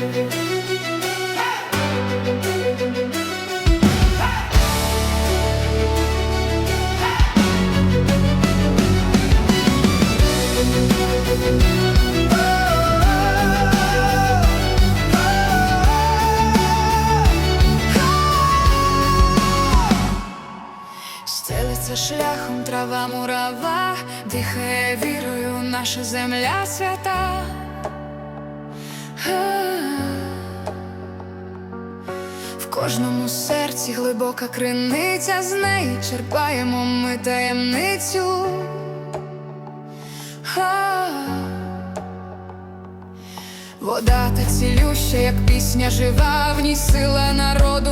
Стелиться шляхом трава мурава, дихає вірою наша земля свята. Кожному серці глибока криниця, з неї черпаємо ми таємницю. Ха. Вода та цілюща, як пісня жива, в ній сила народу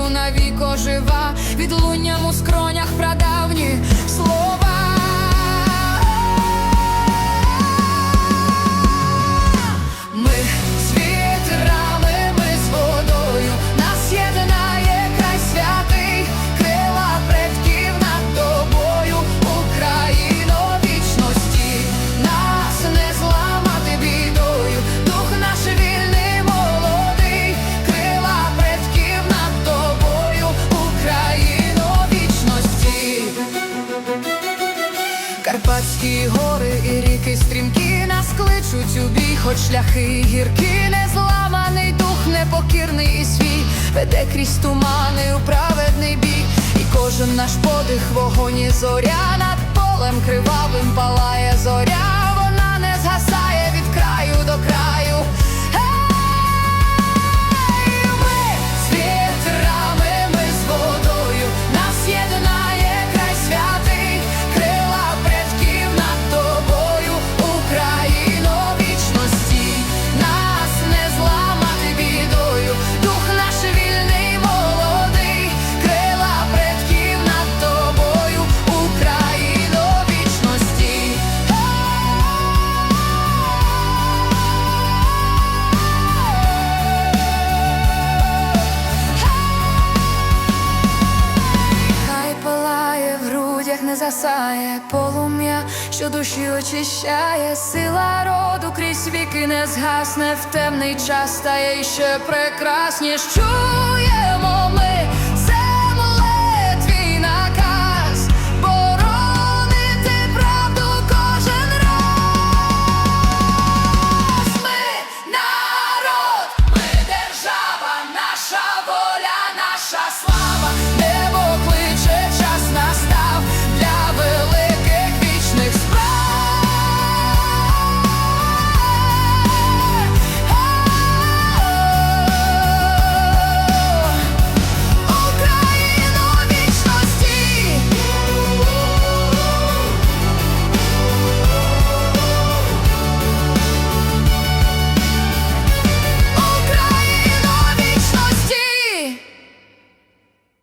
Карпатські гори і ріки стрімкі нас кличуть у бій, хоч шляхи гіркі, незламаний дух, непокірний і свій, веде крізь тумани у праведний бій, і кожен наш подих вогоні зоря над полем кривавим засає полум'я, що душі очищає, сила роду крізь віки не згасне в темний час, стає ще прекрасніш.